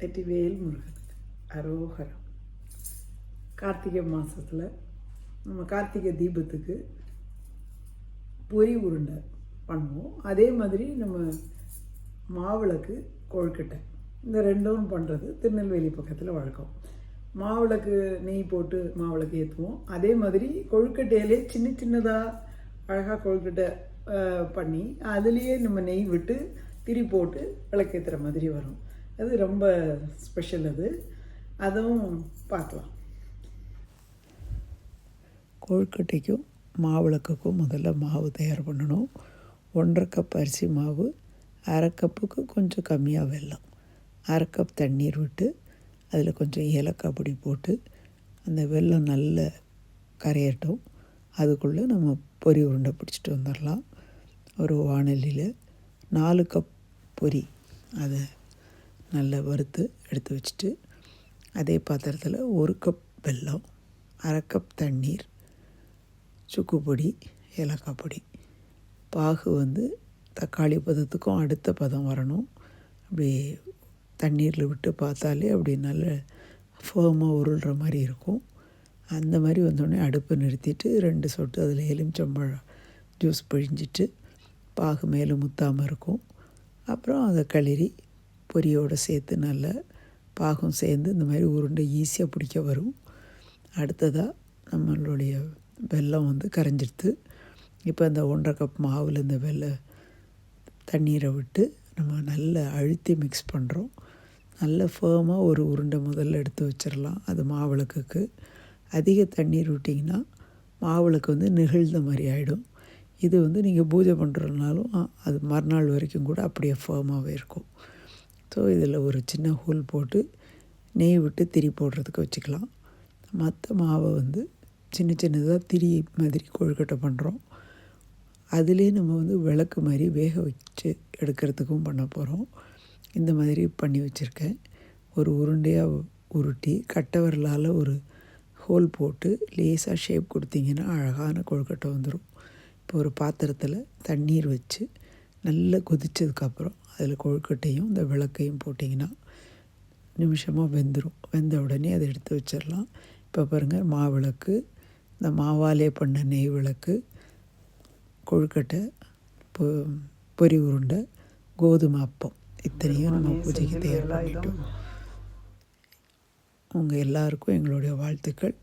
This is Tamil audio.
வெற்றிவேல் முருகனுக்கு அரோகரம் கார்த்திகை மாதத்தில் நம்ம கார்த்திகை தீபத்துக்கு பொரி உருண்டை பண்ணுவோம். அதே மாதிரி நம்ம மாவிளக்கு கொழுக்கட்டை இந்த ரெண்டும் பண்ணுறது திருநெல்வேலி பக்கத்தில் வழக்கம். மாவிளக்கு நெய் போட்டு மாவிளக்கு ஏற்றுவோம் அதே மாதிரி கொழுக்கட்டையிலே சின்ன சின்னதாக அழகாக கொழுக்கட்டை பண்ணி அதுலேயே நம்ம நெய் விட்டு திரி போட்டு விளக்கேற்றுற மாதிரி வரும். அது ரொம்ப ஸ்பெஷல் அது. அதுவும் பார்க்கலாம். கொழுக்கட்டைக்கும் மாவிளக்குக்கும் முதல்ல மாவு தயார் பண்ணணும். ஒன்றரை கப் அரிசி மாவு அரை கப்புக்கு கொஞ்சம் கம்மியாக வெல்லம். அரை கப் தண்ணீர் விட்டு அதில் கொஞ்சம் ஏலக்காய் பொடி போட்டு அந்த வெல்லம் நல்ல கரையட்டும். அதுக்குள்ளே நம்ம பொரி உருண்டை பிடிச்சிட்டு வந்துடலாம் ஒரு வாணலியில் நாலு கப் பொரி அதை நல்லா வறுத்து எடுத்து வச்சுட்டு அதே பாத்திரத்தில் ஒரு கப் வெல்லம் அரை கப் தண்ணீர் சுக்கு பொடி ஏலக்காய் பொடி. பாகு வந்து தக்காளி பதத்துக்கும் அடுத்த பதம் வரணும். அப்படி தண்ணீரில் விட்டு பார்த்தாலே அப்படி நல்ல ஃபேமாக உருள்கிற மாதிரி இருக்கும். அந்த மாதிரி வந்தோடனே அடுப்பை நிறுத்திட்டு ரெண்டு சொட்டு அதில் எலுமிச்சம்பழம் ஜூஸ் பிழிஞ்சிட்டு பாகு மேலே முத்தாமல் இருக்கும். அப்புறம் அதை கழுறி பொரியோடு சேர்த்து நல்லா பாகம் சேர்ந்து இந்த மாதிரி உருண்டை ஈஸியாக பிடிக்க வரும். அடுத்ததாக நம்மளுடைய வெல்லம் வந்து கரைஞ்சிடுது இப்போ இந்த ஒன்றரை கப் மாவில் இந்த வெள்ளை தண்ணீரை விட்டு நம்ம நல்லா அழுத்தி மிக்ஸ் பண்ணுறோம் நல்ல ஃபேமாக ஒரு உருண்டை முதல்ல எடுத்து வச்சிடலாம் அது மாவிளக்குக்கு. அதிக தண்ணீர் விட்டிங்கன்னா மாவிளக்கு வந்து நெகிழ்ந்த மாதிரி ஆகிடும் இது வந்து நீங்கள் பூஜை பண்ணுறதுனாலும் அது மறுநாள் வரைக்கும் கூட அப்படியே ஃபேமாகவே இருக்கும். ஸோ இதில் ஒரு சின்ன ஹோல் போட்டு நெய் விட்டு திரி போடுறதுக்கு வச்சுக்கலாம். மற்ற மாவை வந்து சின்ன சின்னதாக திரி மாதிரி கொழுக்கட்டை பண்ணுறோம். அதுலேயே நம்ம வந்து விளக்கு மாதிரி வேக வச்சு எடுக்கிறதுக்கும் பண்ண போகிறோம். இந்த மாதிரி பண்ணி வச்சுருக்கேன். ஒரு உருண்டையாக உருட்டி கட்டை விரலால் ஒரு ஹோல் போட்டு லேசாக ஷேப் கொடுத்தீங்கன்னா அழகான கொழுக்கட்டை வந்துடும். இப்போ ஒரு பாத்திரத்தில் தண்ணீர் வச்சு நல்லா கொதிச்சதுக்கப்புறம் அதில் கொழுக்கட்டையும் இந்த விளக்கையும் போட்டிங்கன்னா நிமிஷமாக வெந்துடும் வெந்த உடனே அதை எடுத்து வச்சிடலாம். இப்போ பாருங்கள் மாவிளக்கு இந்த மாவாலே பண்ண நெய் விளக்கு கொழுக்கட்டை பொ பொரி உருண்டை கோதுமை அப்பம். இத்தனையும் நம்ம பூஜைக்கு தயார் பண்ணிட்டோம். உங்கள் எல்லாருக்கும் எங்களுடைய வாழ்த்துக்கள்.